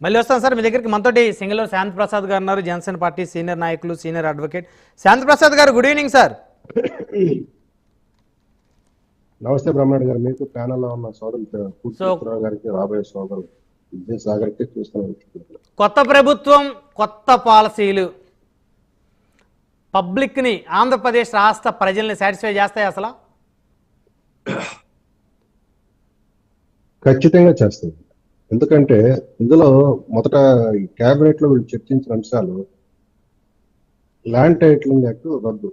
మళ్ళీ వస్తాను సార్ మీ దగ్గరికి. మనతోటి సింగలో శాంతి ప్రసాద్ గారు ఉన్నారు జనసేన పార్టీ సీనియర్ నాయకులు senior advocate. Shanti Prasad garu good evening sir. నమస్తే బ్రహ్మనాయుడు గారు మీకు ప్యానల్లో ఉన్న సోదరులు సో- పూర్తిరావు గారికి రాబోయే సోదరులు విజయసాగర్కి చూస్తున్నాను కొత్త ప్రభుత్వం కొత్త పాలసీలు. పబ్లిక్ని ఆంధ్రప్రదేశ్ రాష్ట్ర ప్రజల్ని సాటిస్ఫై చేస్తాయి అసలు? ఖచ్చితంగా చేస్తుంది ఎందుకంటే ఇందులో మొదట క్యాబినెట్లో వీళ్ళు చర్చించిన అంశాలు ల్యాండ్ టైటిలింగ్ యాక్ట్ రద్దు.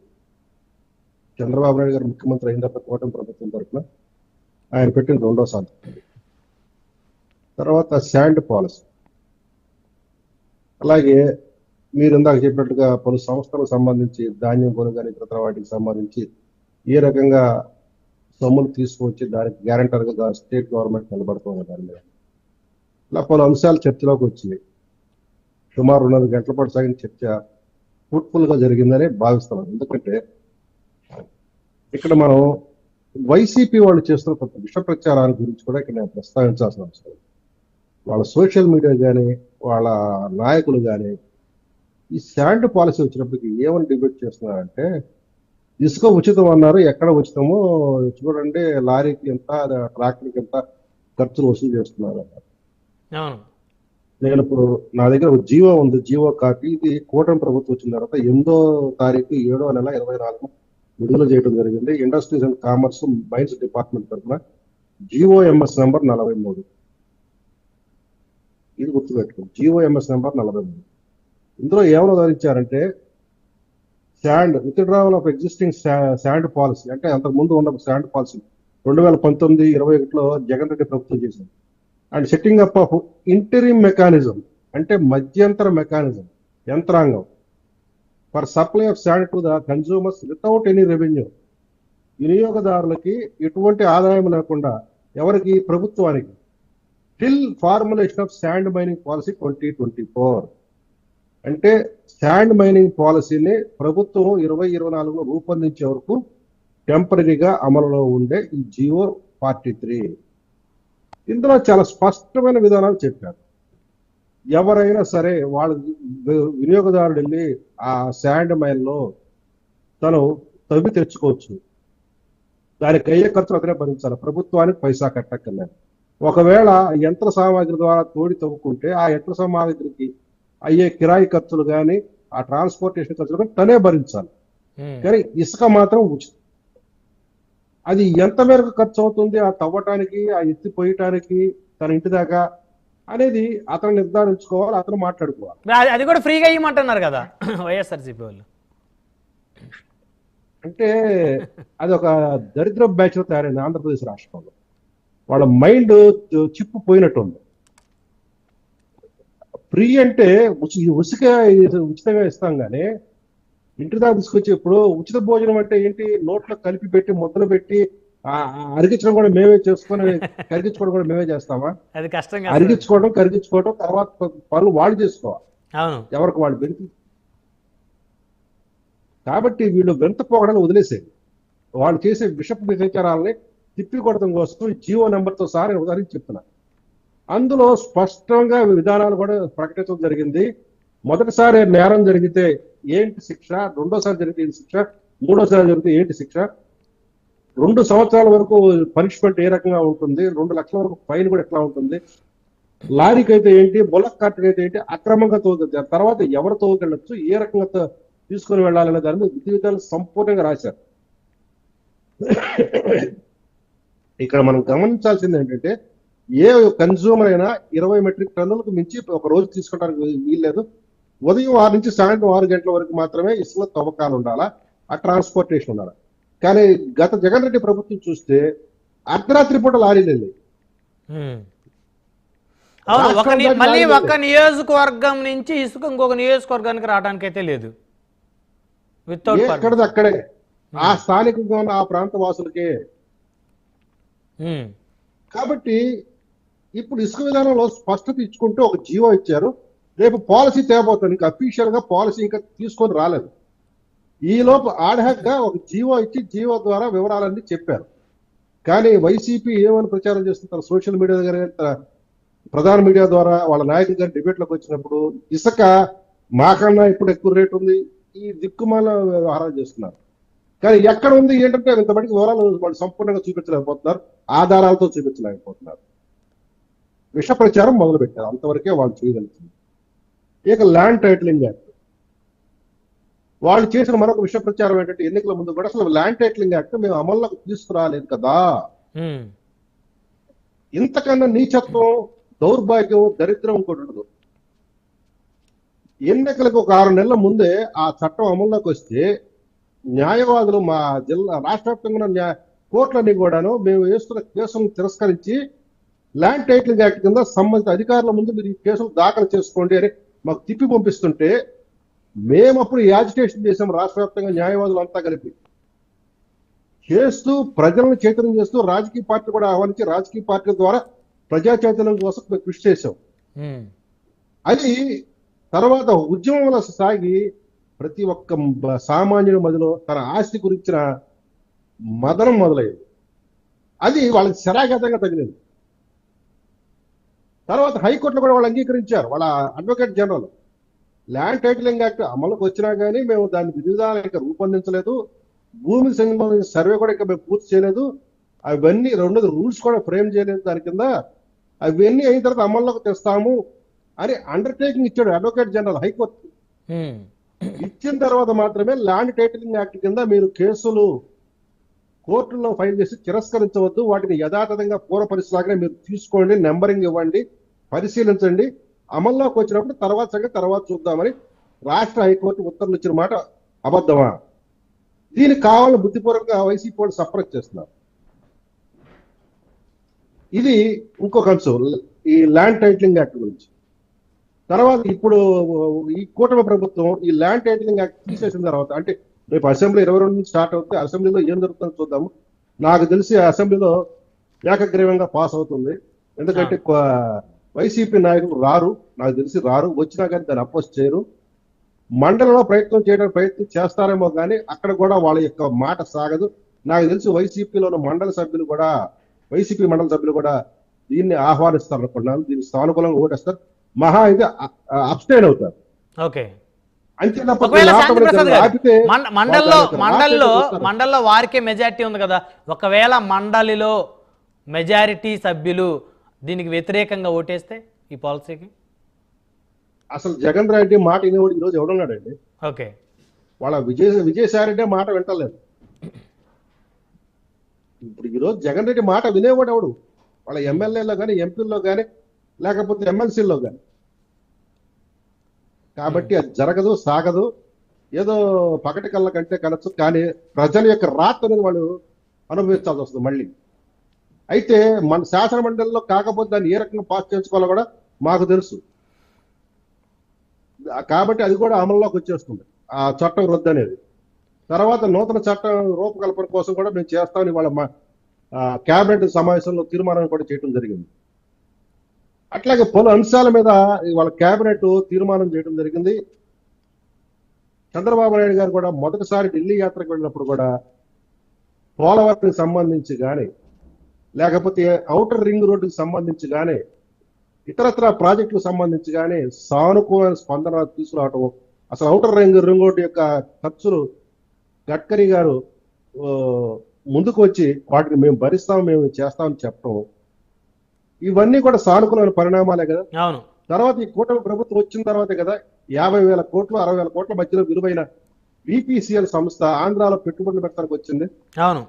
చంద్రబాబు నాయుడు గారు ముఖ్యమంత్రి అయిన తర్వాత కూటమి ప్రభుత్వం తరఫున ఆయన పెట్టిన రెండో సాధన. తర్వాత శాండ్ పాలసీ. అలాగే మీరు ఇందాక చెప్పినట్టుగా పలు సంస్థలకు సంబంధించి ధాన్యం కొనుగోలు ఇతర వాటికి సంబంధించి ఏ రకంగా సొమ్ములు తీసుకువచ్చి దానికి గ్యారంటర్గా స్టేట్ గవర్నమెంట్ నిలబడుతుంది దాని మీద. ఇలా పలు అంశాలు చర్చలోకి వచ్చినాయి. సుమారు రెండు గంటల పాటు సాగిన చర్చ ఫ్రూట్ఫుల్గా జరిగిందని భావిస్తున్నాను. ఎందుకంటే ఇక్కడ మనం వైసీపీ వాళ్ళు చేస్తున్న కొంత విష ప్రచారాన్ని గురించి కూడా ఇక్కడ నేను ప్రస్తావించాల్సిన అవసరం వాళ్ళ సోషల్ మీడియా కానీ వాళ్ళ నాయకులు కానీ ఈ శాండ్ పాలసీ వచ్చినప్పటికి ఏమని డిబేట్ చేస్తున్నారంటే ఇసుక ఉచితం అన్నారు ఎక్కడ ఉచితమో చూడండి లారీకి ఎంత ట్రాక్టర్కి ఎంత ఖర్చులు వసూలు చేస్తున్నారు అన్నారు. అవును. నేను ఇప్పుడు నా దగ్గర ఒక జీవో ఉంది జీవో కాపీ. ఇది కూటమి ప్రభుత్వం వచ్చిన తర్వాత ఎనిమిదో తారీఖు ఏడో నెల ఇరవై నాలుగు విడుదల చేయడం జరిగింది. Industries and commerce mines department తరఫున జిఓఎంఎస్ నెంబర్ నలభై మూడు. ఇది గుర్తుపెట్టుకోండి. జిఓఎంఎస్ నెంబర్ నలభై మూడు. ఇందులో ఏమైనా ఉదరించారంటే sand withdrawal of existing sand policy. అంటే అంతకు ముందు ఉన్న శాండ్ పాలసీ రెండు వేల పంతొమ్మిది ఇరవై ఒకటిలో జగన్ రెడ్డి ప్రభుత్వం చేసింది. And setting up of interim mechanism అంటే మధ్యంతర మెకానిజం యంత్రాంగం. For supply of sand to the consumers without any revenue వినియోగదారులకి ఎటువంటి ఆదాయం లేకుండా ఎవరికి? ప్రభుత్వానికి. Till formulation of sand mining policy twenty twenty four అంటే శాండ్ మైనింగ్ పాలసీని ప్రభుత్వం ఇరవై ఇరవై నాలుగులో రూపొందించే వరకు టెంపరీగా అమలులో ఉండే ఈ జియో ఫార్టీ త్రీ ఇందులో చాలా స్పష్టమైన విధానాలు చెప్పారు. ఎవరైనా సరే వాళ్ళ వినియోగదారుడు వెళ్ళి ఆ శాండ్ మైన్లో తను తవ్వి తెచ్చుకోవచ్చు. దానికి అయ్యే ఖర్చులు అతనే భరించాలి. ప్రభుత్వానికి పైసా కట్టక్కర్లేదు. ఒకవేళ యంత్ర సామాగ్రి ద్వారా తోడి తవ్వుకుంటే ఆ యంత్ర సామాగ్రికి అయ్యే కిరాయి ఖర్చులు కానీ ఆ ట్రాన్స్పోర్టేషన్ ఖర్చులు కానీ తనే భరించాలి. కానీ ఇసుక మాత్రం ఉచితం. అది ఎంత మేరకు ఖర్చు అవుతుంది ఆ తవ్వటానికి ఆ ఎత్తి పోయటానికి తన ఇంటి దాకా అనేది అతను నిర్ధారించుకోవాలి అతను మాట్లాడుకోవాలి. అది- అది కూడా ఫ్రీగా ఇవ్వమంటున్నారు కదా? వైఎస్ఆర్సీపీ వాళ్ళు. అంటే అది ఒక దరిద్ర బ్యాచ్ తయారైంది ఆంధ్రప్రదేశ్ రాష్ట్రంలో. వాళ్ళ మైండ్ చిప్పు పోయినట్టు ఉంది ఫ్రీ అంటే ఉచి ఉసుక ఉచితంగా ఇస్తాం కానీ ఇంటి దాకా తీసుకొచ్చి ఇప్పుడు ఉచిత భోజనం అంటే ఏంటి? నోట్లో కలిపి పెట్టి ముద్దలు పెట్టి అరిగించడం కూడా మేమే చేసుకొని కరిగించుకోవడం కూడా మేమే చేస్తామా? అది కష్టంగా అరిగించుకోవడం కరిగించుకోవడం తర్వాత పనులు వాళ్ళు చేసుకోవాలి. ఎవరికి వాళ్ళు బెనిఫిట్ కాబట్టి వీళ్ళు వెంత పోగడాన్ని వదిలేసేది. వాళ్ళు చేసే విషపు విచారాలని తిప్పి కొడటం కోసం జియో నెంబర్తో సహా నేను ఉదాహరించి చెప్తున్నా. అందులో స్పష్టంగా విధానాలు కూడా ప్రకటించడం జరిగింది. మొదటిసారి నేరం జరిగితే ఏంటి శిక్ష? రెండోసారి జరిగితే ఏంటి శిక్ష? మూడోసారి జరిగితే ఏంటి శిక్ష? రెండు సంవత్సరాల వరకు పనిష్మెంట్ ఏ రకంగా ఉంటుంది? రెండు లక్షల వరకు ఫైన్ కూడా ఎట్లా ఉంటుంది? లారీకి అయితే ఏంటి? బొలక్ కార్ట్కి అయితే ఏంటి అక్రమంగా తోగుతుంది తర్వాత ఎవరు తోగుకెళ్ళొచ్చు ఏ రకంగా తీసుకుని వెళ్ళాలనే దాని మీద విధి విధాలు సంపూర్ణంగా రాశారు. ఇక్కడ మనం గమనించాల్సింది ఏంటంటే ఏ కన్జ్యూమర్ అయినా ఇరవై మెట్రిక్ టన్నులకు మించి ఒక రోజు తీసుకోవడానికి వీల్లేదు. ఉదయం ఆరు నుంచి సాయంత్రం ఆరు గంటల వరకు మాత్రమే ఇసుక తవ్వకాలు ఉండాలా? ఆ ట్రాన్స్పోర్టేషన్ ఉండాలి? కానీ గత జగన్ రెడ్డి ప్రభుత్వం చూస్తే అర్ధరాత్రి పూట లారీలు మళ్ళీ ఒక నియోజకవర్గం నుంచి ఇసుక ఇంకొక నియోజకవర్గానికి రావడానికి అయితే లేదు. వితౌట్ ఎక్కడిది అక్కడే? ఆ స్థానికంగా ఉన్న ఆ ప్రాంత వాసులకే. కాబట్టి ఇప్పుడు ఇసుక విధానంలో స్పష్టత ఇచ్చుకుంటూ ఒక జీవో ఇచ్చారు. రేపు పాలసీ తేబోతుంది ఇంకా అఫీషియల్గా పాలసీ ఇంకా తీసుకొని రాలేదు. ఈ లోపు గా ఒక జీవో ఇచ్చి జీవో ద్వారా వివరాలన్నీ చెప్పారు. కానీ వైసీపీ ఏమని ప్రచారం చేస్తున్నారు సోషల్ మీడియా దగ్గర ప్రధాన మీడియా ద్వారా వాళ్ళ నాయకులు గారి డిబేట్లోకి వచ్చినప్పుడు ఇసుక మాకన్నా ఇప్పుడు ఎక్కువ రేటు ఉంది. ఈ దిక్కుమాల వ్యవహారాలు చేస్తున్నారు. కానీ ఎక్కడ ఉంది? ఏంటంటే ఇంతమందికి వివరాలు వాళ్ళు సంపూర్ణంగా చూపించలేకపోతున్నారు. ఆధారాలతో చూపించలేకపోతున్నారు. విష ప్రచారం మొదలు పెట్టారు అంతవరకే వాళ్ళు చేయగలుగుతుంది ఇక ల్యాండ్ టైటిలింగ్ యాక్ట్. వాళ్ళు చేసిన మరొక విష ప్రచారం ఏంటంటే ఎన్నికల ముందు కూడా అసలు ల్యాండ్ టైటిలింగ్ యాక్ట్ మేము అమల్లోకి తీసుకురాలేదు కదా. ఇంతకన్నా నీచత్వం దౌర్భాగ్యం దరిద్రం ఇంకోటి ఉండదు. ఎన్నికలకు ఒక ఆరు నెలల ముందే ఆ చట్టం అమల్లోకి వస్తే న్యాయవాదులు మా జిల్లా రాష్ట్ర వ్యాప్తంగా న్యాయ కోర్టులన్నీ కూడాను మేము వేస్తున్న కేసులను తిరస్కరించి ల్యాండ్ టైటిలింగ్ యాక్ట్ కింద సంబంధిత అధికారుల ముందు మీరు ఈ కేసులు దాఖలు చేసుకోండి అని మాకు తిప్పి పంపిస్తుంటే మేము అప్పుడు యాజిటేషన్ చేసాం రాష్ట్ర వ్యాప్తంగా న్యాయవాదులు అంతా కలిపి. చేస్తూ ప్రజలను చైతన్యం చేస్తూ రాజకీయ పార్టీ కూడా ఆహ్వానించి రాజకీయ పార్టీల ద్వారా ప్రజా చైతన్యం కోసం మేము కృషి చేశాం. అది తర్వాత ఉద్యమంలో సాగి ప్రతి ఒక్క సామాన్యుడి మదిలో తన ఆస్తి గురించిన మదనం మొదలైంది. అది వాళ్ళకి శరాఘాతంగా తగిలింది. తర్వాత హైకోర్టులో కూడా వాళ్ళు అంగీకరించారు. వాళ్ళ advocate general land titling act అమలుకు వచ్చినా కానీ మేము దాని విధి విధానాలు ఇంకా రూపొందించలేదు. భూమికి సంబంధించిన సర్వే కూడా ఇంకా మేము పూర్తి చేయలేదు. అవన్నీ రెండోది రూల్స్ కూడా ఫ్రేమ్ చేయలేదు దాని కింద. అవన్నీ అయిన తర్వాత అమల్లోకి తెస్తాము అని అండర్టేకింగ్ ఇచ్చాడు అడ్వకేట్ జనరల్ హైకోర్టు. ఇచ్చిన తర్వాత మాత్రమే ల్యాండ్ టైటిలింగ్ యాక్ట్ కింద మీరు కేసులు కోర్టుల్లో ఫైల్ చేసి తిరస్కరించవద్దు. వాటిని యథాతథంగా పూర్వ పరిస్థితిలాగానే మీరు తీసుకోండి నెంబరింగ్ ఇవ్వండి. పరిశీలించండి. అమల్లోకి వచ్చినప్పుడు తర్వాత సంగతి తర్వాత చూద్దామని రాష్ట్ర హైకోర్టు ఉత్తర్వులు ఇచ్చిన మాట అబద్ధమా? దీనికి కావాలని బుద్ధిపూర్వకంగా వైసీపీ వాళ్ళు సప్రెస్ చేస్తున్నారు. ఇది ఇంకొక అంశం. ఈ ల్యాండ్ టైటిలింగ్ యాక్ట్ గురించి. తర్వాత ఇప్పుడు ఈ కూటమి ప్రభుత్వం ఈ ల్యాండ్ టైటిలింగ్ యాక్ట్ తీసేసిన తర్వాత అంటే రేపు అసెంబ్లీ ఇరవై రెండు నుంచి స్టార్ట్ అవుతుంది. అసెంబ్లీలో ఏం జరుగుతుందో చూద్దాము. నాకు తెలిసి అసెంబ్లీలో ఏకగ్రీవంగా పాస్ అవుతుంది. ఎందుకంటే వైసీపీ నాయకులు రారు నాకు తెలిసి రారు వచ్చినా కానీ దాన్ని అపోజ్ చేయరు. మండలంలో ప్రయత్నం చేయడానికి ప్రయత్నం చేస్తారేమో కానీ అక్కడ కూడా వాళ్ళ యొక్క మాట సాగదు. నాకు తెలిసి వైసీపీలో ఉన్న మండల సభ్యులు కూడా వైసీపీ మండల సభ్యులు కూడా దీన్ని ఆహ్వానిస్తారు అనుకున్నాను దీన్ని సానుకూలంగా ఓటేస్తారు. మహా అయితే అబ్స్టైన్ అవుతారు. ఓకే. మండల్లో మండల్లో. మండల్లో వారికే మెజారిటీ ఉంది కదా. ఒకవేళ మండలిలో మెజారిటీ సభ్యులు దీనికి వ్యతిరేకంగా ఓటేస్తే ఈ పాలసీకి? అసలు జగన్ రెడ్డి మాట వినేవాడు ఈ రోజు ఎవడున్నాడండి? ఓకే. వాళ్ళ విజయ విజయసాయి రెడ్డి మాట వింటలేదు. ఇప్పుడు ఈ రోజు జగన్ రెడ్డి మాట వినేవాడు ఎవడు? వాళ్ళ ఎమ్మెల్యేలో కానీ ఎంపీల్లో కానీ లేకపోతే ఎమ్మెల్సీల్లో కానీ కాబట్టి అది జరగదు సాగదు. ఏదో పకటి కళ్ళ కంటే కనొచ్చు కానీ ప్రజల యొక్క రాత అనేది వాళ్ళు అనుభవించాల్సి వస్తుంది మళ్ళీ. అయితే మన శాసన మండలిలో కాకపోతే దాన్ని ఏ రకంగా పాస్ చేసుకోవాలో కూడా మాకు తెలుసు. కాబట్టి అది కూడా అమల్లోకి వచ్చేస్తుంది. ఆ చట్టం రద్దు అనేది. తర్వాత నూతన చట్టం రూపకల్పన కోసం కూడా మేము చేస్తామని వాళ్ళ మా కేబినెట్ సమావేశంలో తీర్మానం కూడా చేయడం జరిగింది. అట్లాగే పలు అంశాల మీద వాళ్ళ కేబినెట్ తీర్మానం చేయడం జరిగింది. చంద్రబాబు నాయుడు గారు కూడా మొదటిసారి ఢిల్లీ యాత్రకు వెళ్ళినప్పుడు కూడా పోలవరానికి సంబంధించి కానీ లేకపోతే ఔటర్ రింగ్ రోడ్డుకి సంబంధించి కానీ ఇతరత్ర ప్రాజెక్టులకు సంబంధించి కానీ సానుకూల స్పందన తీసుకురావటం. అసలు ఔటర్ రింగ్ రింగ్ రోడ్డు యొక్క ఖర్చులు గడ్కరీ గారు ముందుకు వచ్చి వాటిని మేము భరిస్తాం మేము చేస్తామని చెప్పడం ఇవన్నీ కూడా సానుకూలమైన పరిణామాలే కదా. అవును. తర్వాత ఈ కూటమి ప్రభుత్వం వచ్చిన తర్వాతే కదా యాభై వేల కోట్లు అరవై వేల కోట్ల మధ్యలో విలువైన బీపీసీఎల్ సంస్థ ఆంధ్రాలో పెట్టుబడులు పెట్టడానికి వచ్చింది. అవును.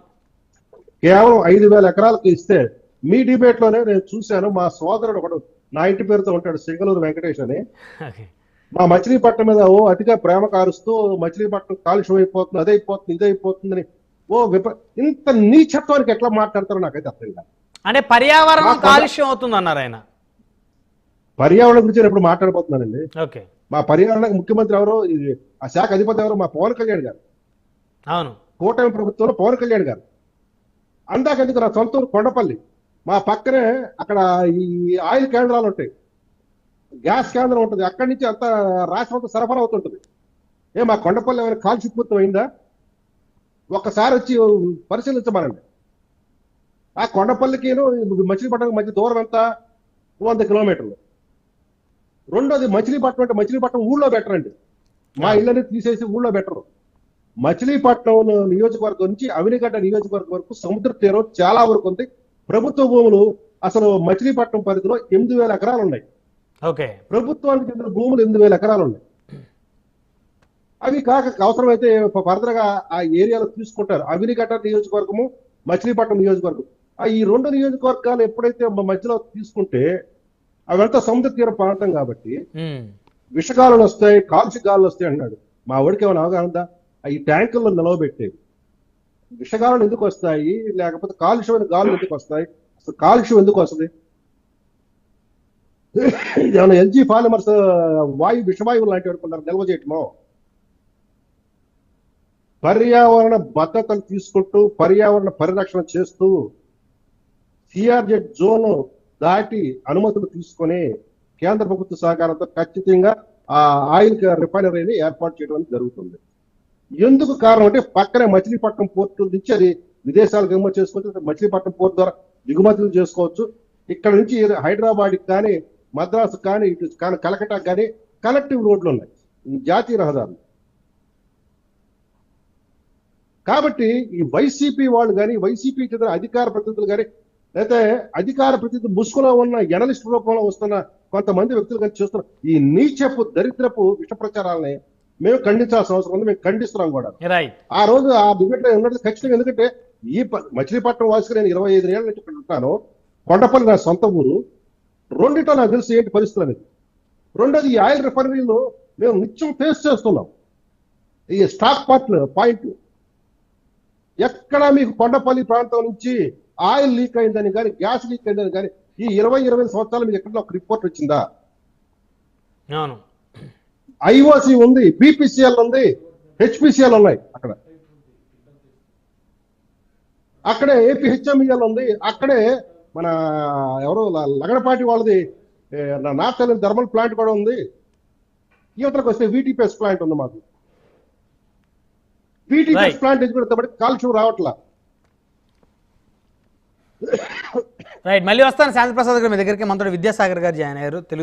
కేవలం ఐదు వేల ఎకరాలకు ఇస్తే మీ డిబేట్లోనే నేను చూశాను. మా సోదరుడు ఒకడు నా ఇంటి పేరుతో ఉంటాడు సింగళూరు వెంకటేష్ అని. మా మచిలీపట్నం మీద ఓ అతిగా ప్రేమ కారుస్తూ మచిలీపట్నం కాలుష్యం అయిపోతుంది అదే అయిపోతుంది ఇదే అయిపోతుందని ఓ విప ఇంత నీచత్వానికి ఎట్లా మాట్లాడతారో నాకైతే అర్థం కాదు. అంటే పర్యావరణం కాలుష్యం అవుతుంది అన్నారు ఆయన. పర్యావరణం గురించి నేను ఇప్పుడు మాట్లాడబోతున్నానండి. ఓకే. మా పర్యావరణ ముఖ్యమంత్రి ఎవరు ఆ శాఖ అధిపతి ఎవరు మా పవన్ కళ్యాణ్ గారు. అవును. కూటమి ప్రభుత్వంలో పవన్ కళ్యాణ్ గారు. అందాక ఎందుకు నా సొంత ఊరు కొండపల్లి. మా పక్కనే అక్కడ ఈ ఆయిల్ కేంద్రాలు ఉంటాయి. గ్యాస్ కేంద్రం ఉంటుంది. అక్కడి నుంచి అంత రాష్ట్రం అంతా సరఫరా అవుతుంటుంది. ఏ మా కొండపల్లి ఏమైనా కాల్చిపూర్తం అయిందా? ఒక్కసారి వచ్చి పరిశీలించమనండి. ఆ కొండపల్లికి మచిలీపట్నం మధ్య దూరం ఎంత? వంద కిలోమీటర్లు. రెండోది మచిలీపట్నం అంటే మచిలీపట్నం ఊళ్ళో బెటరండి మా ఇళ్ళని తీసేసి ఊళ్ళో బెటరు మచిలీపట్నం నియోజకవర్గం నుంచి అవినిగడ్డ నియోజకవర్గం వరకు సముద్ర తీరం చాలా వరకు ఉంది. ప్రభుత్వ భూములు అసలు మచిలీపట్నం పరిధిలో ఎనిమిది వేల ఎకరాలు ఉన్నాయి. ఓకే. ప్రభుత్వానికి చెందిన భూములు ఎనిమిది వేల ఎకరాలు ఉన్నాయి. అవి కాక అవసరమైతే ఫర్దర్గా ఆ ఏరియాలో తీసుకుంటారు. అవినిగడ్డ నియోజకవర్గము మచిలీపట్నం నియోజకవర్గం. ఈ రెండు నియోజకవర్గాలు ఎప్పుడైతే మధ్యలో తీసుకుంటే అవంతా సముద్ర తీర ప్రాంతం కాబట్టి ఉమ్. విషగాలు వస్తాయి కాల్చి గాలు వస్తాయి అన్నాడు. మా వాడికి ఏమైనా అవగాహన ఉందా? ఈ ట్యాంకుల్లో నిలవబెట్టేవి. విషగాలు ఎందుకు వస్తాయి? లేకపోతే కాలుష్యమైన గాలు ఎందుకు వస్తాయి? అసలు కాలుష్యం ఎందుకు వస్తుంది? ఏమైనా ఎల్జీ పాలిమర్స్ వాయు విషవాయువు లాంటివి అనుకున్నారు నిల్వ చేయటమో? పర్యావరణ భద్రతలు తీసుకుంటూ పర్యావరణ పరిరక్షణ చేస్తూ సిఆర్జెడ్ జోన్ దాటి అనుమతులు తీసుకొని కేంద్ర ప్రభుత్వ సహకారంతో ఖచ్చితంగా ఆ ఆయిల్ రిఫైనరీని ఏర్పాటు చేయడం జరుగుతుంది. ఎందుకు కారణం అంటే పక్కనే మచిలీపట్నం పోర్టు నుంచి అది విదేశాలకు ఎగుమతి చేసుకోవచ్చు మచిలీపట్నం పోర్టు ద్వారా దిగుమతులు చేసుకోవచ్చు. ఇక్కడ నుంచి హైదరాబాద్కి కానీ మద్రాసు కానీ ఇటు కానీ కలకటా కానీ కలెక్టివ్ రోడ్లు ఉన్నాయి. జాతీయ రహదారులు. కాబట్టి ఈ వైసీపీ వాళ్ళు కానీ వైసీపీ చెందిన అధికార ప్రతినిధులు కానీ లేకపోతే అధికార ప్రతినిధి ముసుగులో ఉన్న ఎనలిస్ట్ రూపంలో వస్తున్న కొంతమంది వ్యక్తులు కానీ చూస్తున్న ఈ నీచపు దరిద్రపు విష ప్రచారాలని మేము ఖండించాల్సిన అవసరం ఉంది మేము ఖండిస్తున్నాం కూడా. ఆ రోజు ఆ డిబేట్లో ఖచ్చితంగా ఎందుకంటే ఈ మచిలీపట్నం వాసిగా నేను ఇరవై ఐదు ఏళ్ళ నుంచి ఉంటాను. కొండపల్లి నా సొంత ఊరు. రెండిటో నాకు తెలిసి ఏంటి పరిస్థితులు అనేది. రెండోది ఈ ఆయిల్ రిఫైనరీలో మేము నిత్యం ఫేస్ చేస్తున్నాం. ఈ స్టాక్ పార్ట్ పాయింట్ ఎక్కడ మీకు కొండపల్లి ప్రాంతం నుంచి ఆయిల్ లీక్ అయిందని కానీ గ్యాస్ లీక్ అయిందని కానీ ఈ ఇరవై ఇరవై సంవత్సరాలు మీకు ఎక్కడ ఒక రిపోర్ట్ వచ్చిందా? ఐఓసి ఉంది బీపీసీఎల్ ఉంది హెచ్పిసిఎల్ ఉన్నాయి అక్కడ. అక్కడే ఏపీ హెచ్ఎంఈఎల్ ఉంది అక్కడే మన ఎవరో లగడపాటి వాళ్ళది నార్త్ ఐలాండ్ థర్మల్ ప్లాంట్ కూడా ఉంది. యువతలకు వస్తే వీటీపీఎస్ ప్లాంట్ ఉంది మాకు. వీటీపీఎస్. ప్లాంట్ ఎదుగుతుంది కాలుష్యం రావట్లా. రైట్ మళ్ళీ వస్తాను శాంతి ప్రసాద్ గారు మీ దగ్గరికి. మనతో విద్యాసాగర్ గారు జాయిన్ అయ్యారు. తెలుగు